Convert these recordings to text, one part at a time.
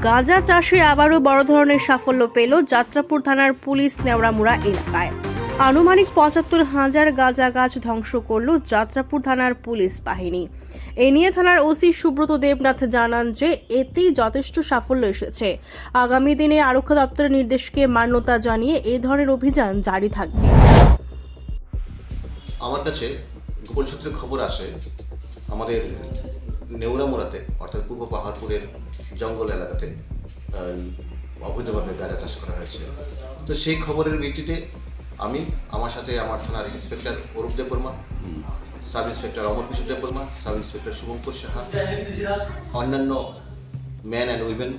গাঁজা চাষে আবারও বড় ধরনের সাফল্য পেল যাত্রাপুর থানার পুলিশ নেওড়ামুড়া এলাকায়। আনুমানিক পঁচাত্তর হাজার গাঁজা গাছ ধ্বংস করল যাত্রাপুর থানার পুলিশ বাহিনী। এ নিয়ে থানার ওসি সুব্রত দেবনাথ জানান যে, এতেই যথেষ্ট সাফল্য এসেছে। আগামী দিনে আরক্ষা দপ্তরের নির্দেশকে মান্যতা জানিয়ে এই ধরনের অভিযান জারি থাকবে। আমার কাছে গোপন সূত্রে খবর আসে, আমাদের নেউরামোড়াতে অর্থাৎ পূর্ব পাহাড়পুরের জঙ্গল এলাকাতে অবৈধভাবে গাঁজা চাষ করা হয়েছে। তো সেই খবরের ভিত্তিতে আমি আমার সাথে আমার থানার inspector Arup Debbarma sub inspector Amar Kishore Debbarma sub inspector Shubhankar Saha অন্যান্য ম্যান অ্যান্ড উইমেন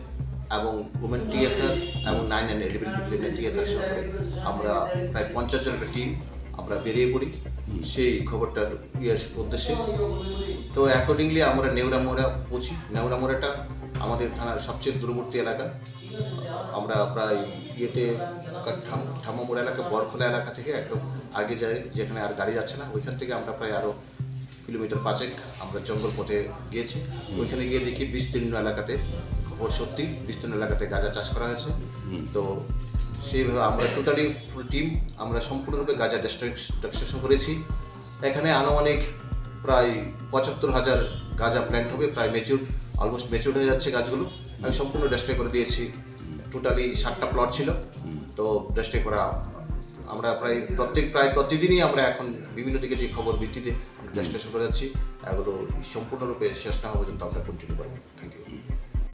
এবং উমেন টিএসআর এবং nine and eleven eleven TSR সহকারে আমরা প্রায় পঞ্চাশ জনের টিম আমরা বেরিয়ে পড়ি। সেই খবরটার ইয়ের উদ্দেশ্যে। তো অ্যাকর্ডিংলি আমরা নেউরামোড়া পৌঁছি। নেউরামোড়াটা আমাদের থানার সবচেয়ে দূরবর্তী এলাকা। আমরা প্রায় ইয়েতে ঠাম- ঠাম্মামোড়া এলাকা, বরখোলা এলাকা থেকে একদম আগে যাই, যেখানে আর গাড়ি যাচ্ছে না। ওইখান থেকে আমরা প্রায় আরও কিলোমিটার পাঁচেক আমরা জঙ্গল পথে গিয়েছি। ওইখানে গিয়ে দেখি বিস্তীর্ণ এলাকাতে, খবর সত্যি, বিস্তীর্ণ এলাকাতে গাঁজা চাষ করা হয়েছে। তো সেইভাবে আমরা টোটালি ফুল টিম আমরা সম্পূর্ণরূপে গাঁজা ডিস্ট্রাকশন করেছি। এখানে আনুমানিক প্রায় পঁচাত্তর হাজার গাঁজা প্ল্যান্ট হবে প্রায় মেচিউর অলমোস্ট মেচিউর হয়ে যাচ্ছে গাছগুলো। আমি সম্পূর্ণ ডেস্ট্রয় করে দিয়েছি। টোটালি ষাটটা প্লট ছিল। তো ডেস্ট্রয় করা আমরা প্রায় প্রত্যেক প্রায় প্রতিদিনই আমরা এখন বিভিন্ন দিকে যে খবর ভিত্তিতে আমরা ডেস্টেশন করে যাচ্ছি এগুলো সম্পূর্ণরূপে শেষ না হওয়া পর্যন্ত আমরা কন্টিনিউ করব। Thank you